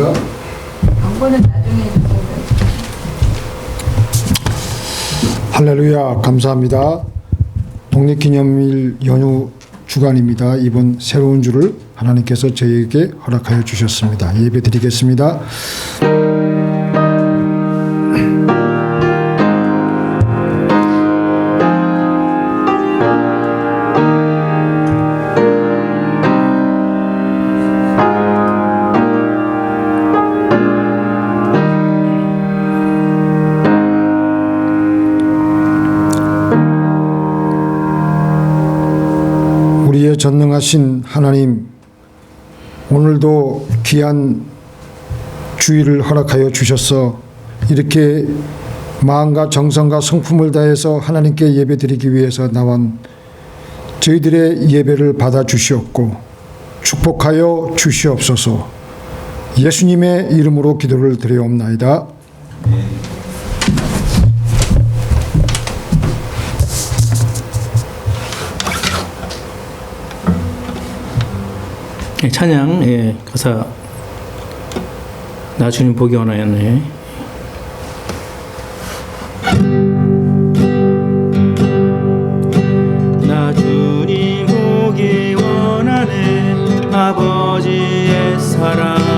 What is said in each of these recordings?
감사합니다. 광고는 나중에. 할렐루야 감사합니다. 독립기념일 연휴 주간입니다. 이번 새로운 주를 하나님께서 저에게 허락하여 주셨습니다. 예배 드리겠습니다. 전능하신 하나님, 오늘도 귀한 주의를 허락하여 주셔서 이렇게 마음과 정성과 성품을 다해서 하나님께 예배드리기 위해서 나온 저희들의 예배를 받아 주시옵고 축복하여 주시옵소서. 예수님의 이름으로 기도를 드려옵나이다. 찬양 예, 가사 나 주님 보기 원하였네. 나 주님 보기 원하네 아버지의 사랑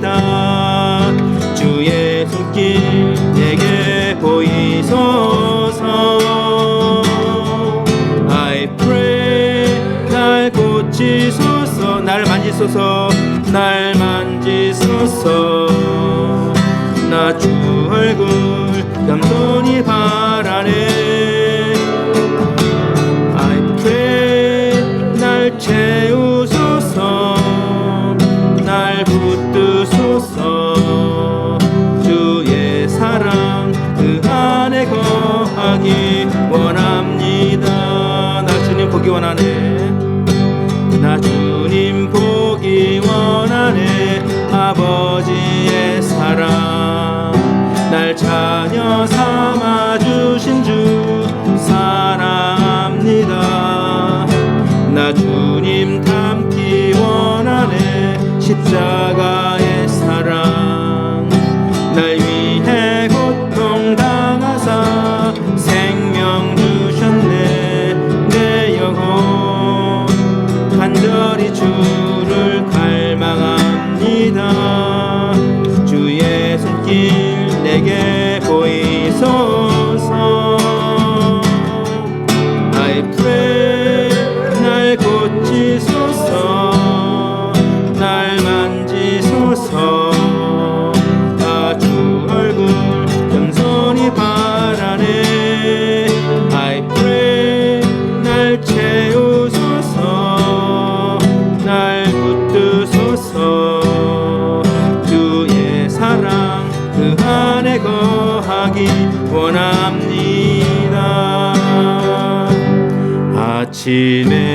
갈망합니다. 주의 손길 내게 보이소서. I pray 날 고치소서. 날 만지소서. 날 만지소서. 나 주 얼굴 겸손히 바라네. I pray 날 채 붙드소서 주의 사랑 그 안에 거하기 원합니다. 나 주님 보기 원하네. 나 주님 보기 원하네. 아버지의 사랑. 날 자녀 삼아 주신 주 사랑합니다. 나 주님 I pray 아침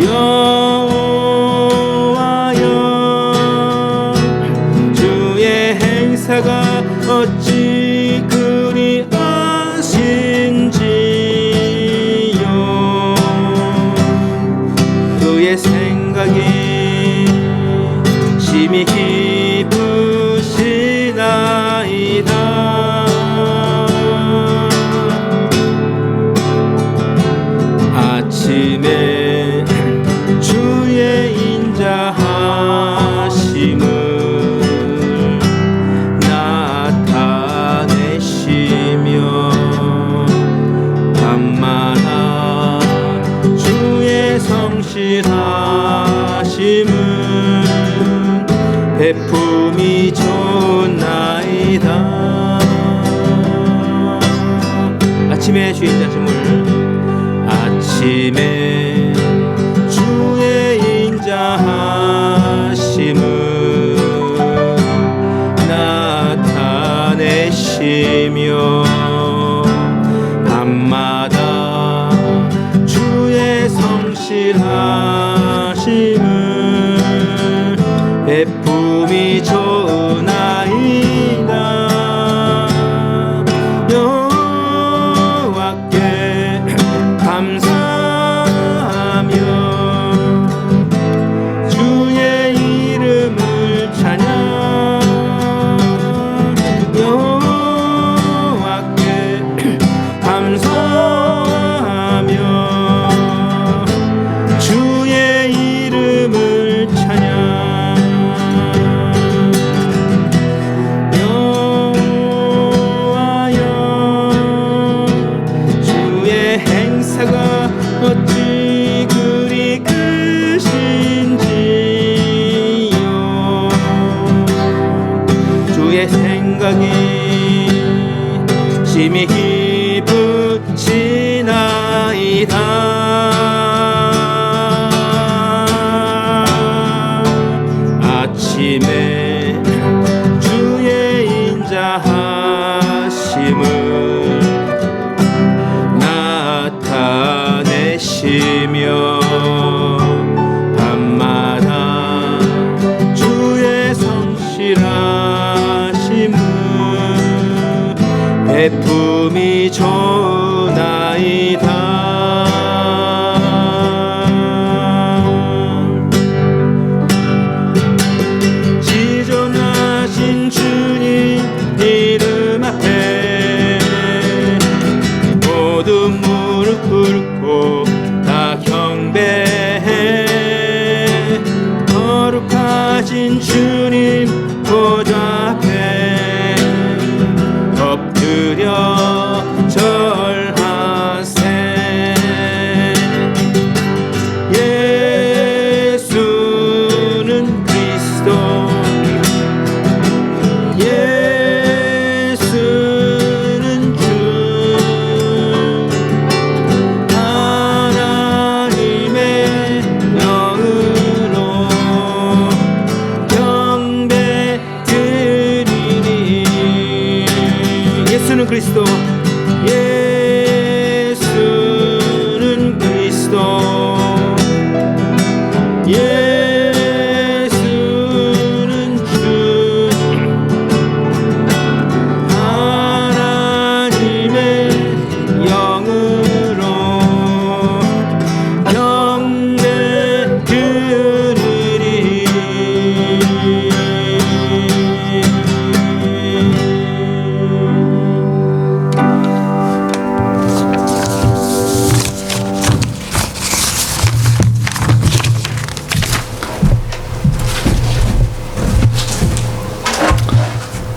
여호와여 주의 행사가 어찌 그리 아신지요? 그의 생각이 심히 깊으시나이다. 아침에 아 베품이 좋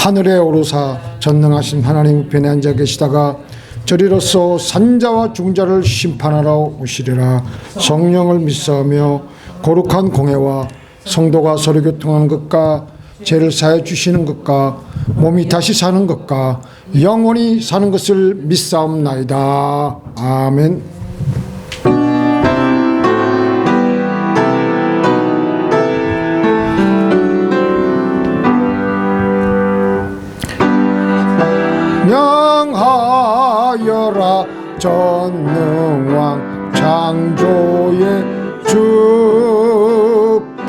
하늘에 오르사 전능하신 하나님 우편에 앉아 계시다가 저리로서 산자와 죽은 자를 심판하러 오시리라 성령을 믿사오며 거룩한 공회와 성도가 서로 교통하는 것과 죄를 사해 주시는 것과 몸이 다시 사는 것과 영원히 사는 것을 믿사옵나이다 아멘. 전능왕 창조의 주께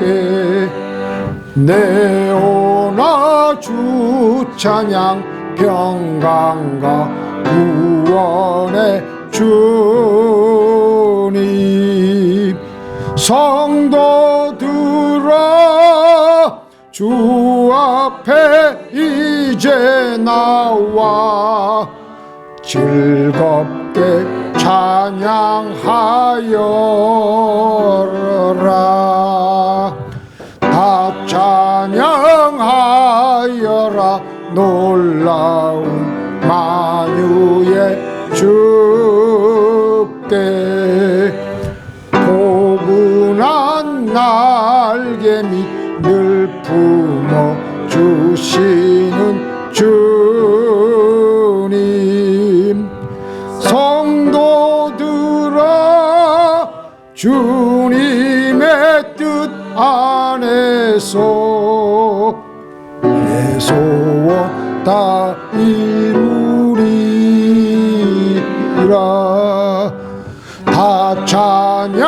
내오나 주 찬양 평강과 구원의 주님. 성도들아 주 앞에 이제 나와. 즐겁 게 찬양하여라. 다 찬양하여라. 놀라운 만유의 주께. 포근한 날개미 늘 품어 주시 주님의 뜻 안에서 내 소원 다 이루리라. 다 찬양하여라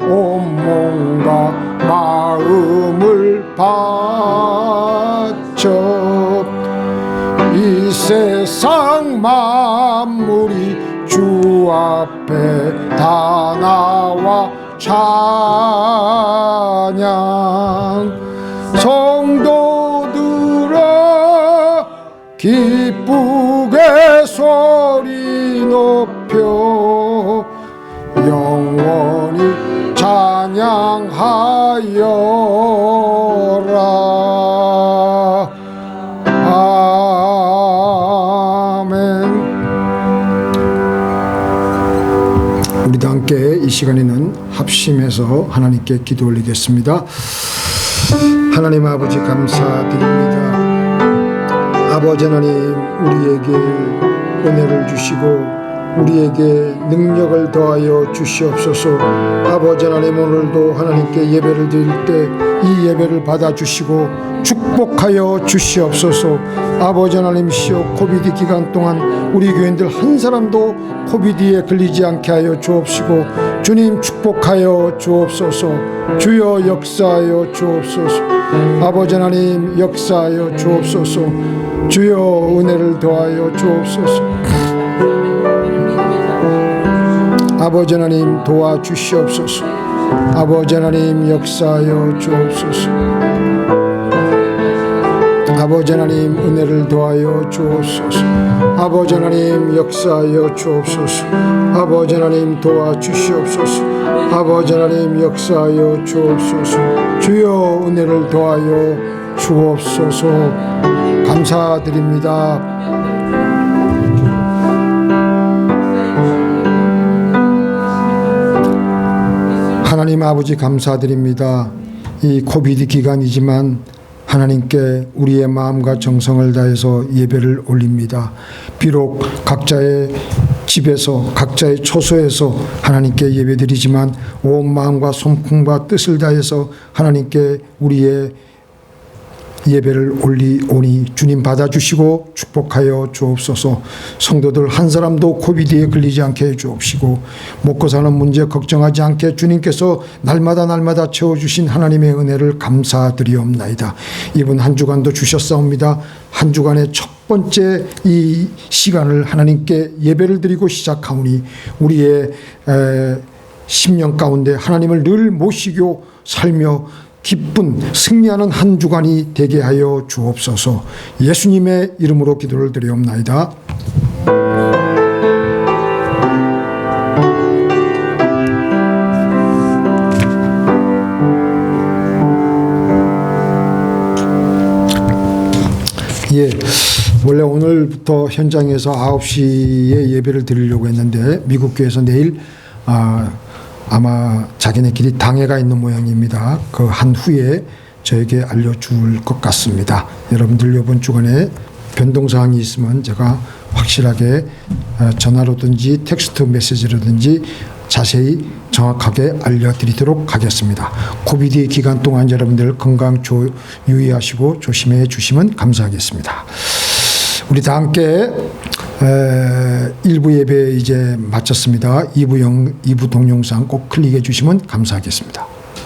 온 몸과 마음을 바쳐. 이 세상 만물이 주 앞에 다 나와 찬양. 성도들아 기쁘게 소리 높여 영원히 찬양하여 이 시간에는 합심해서 하나님께 기도 올리겠습니다. 하나님 아버지 감사드립니다. 아버지 하나님 우리에게 은혜를 주시고 우리에게 능력을 더하여 주시옵소서. 아버지 하나님 오늘도 하나님께 예배를 드릴 때 이 예배를 받아주시고 축복하여 주시옵소서. 아버지 하나님 시여 코비드 기간 동안 우리 교인들 한 사람도 코비드에 걸리지 않게 하여 주옵시고 주님 축복하여 주옵소서. 주여 역사하여 주옵소서. 아버지 하나님 역사하여 주옵소서. 주여 은혜를 더하여 주옵소서. 아버지 하나님 도와주시옵소서. 아버지 하나님 역사하여 주옵소서 아버지 하나님 은혜를 도하여 주옵소서. 아버지 하나님 역사하여 주옵소서. 아버지 하나님 도와주시옵소서. 아버지 하나님 역사하여 주옵소서. 주여 은혜를 도하여 주옵소서. 감사드립니다. 하나님 아버지 감사드립니다. 이 코비드 기간이지만 하나님께 우리의 마음과 정성을 다해서 예배를 올립니다. 비록 각자의 집에서 각자의 초소에서 하나님께 예배드리지만 온 마음과 손품과 뜻을 다해서 하나님께 우리의 예배를 올리오니 주님 받아주시고 축복하여 주옵소서. 성도들 한 사람도 코비드에 걸리지 않게 해 주옵시고 먹고 사는 문제 걱정하지 않게 주님께서 날마다 날마다 채워주신 하나님의 은혜를 감사드리옵나이다. 이번 한 주간도 주셨사옵니다. 한 주간의 첫 번째 이 시간을 하나님께 예배를 드리고 시작하오니 우리의 에, 심령 가운데 하나님을 늘 모시고 살며 기쁜 승리하는 한 주간이 되게 하여 주옵소서. 예수님의 이름으로 기도를 드리옵나이다. 예. 원래 오늘부터 현장에서 9시에 예배를 드리려고 했는데 미국 교회에서 내일 아, 아마 자기네끼리 당회가 있는 모양입니다. 그 한 후에 저에게 알려줄 것 같습니다. 여러분들 이번 주간에 변동사항이 있으면 제가 확실하게 어, 전화로든지 텍스트 메시지로든지 자세히 정확하게 알려드리도록 하겠습니다. 코비드 기간 동안 여러분들 건강 조, 유의하시고 조심해 주시면 감사하겠습니다. 우리 다 함께 에, 1부 예배 이제 마쳤습니다. 2부 영, 2부 동영상 꼭 클릭해 주시면 감사하겠습니다.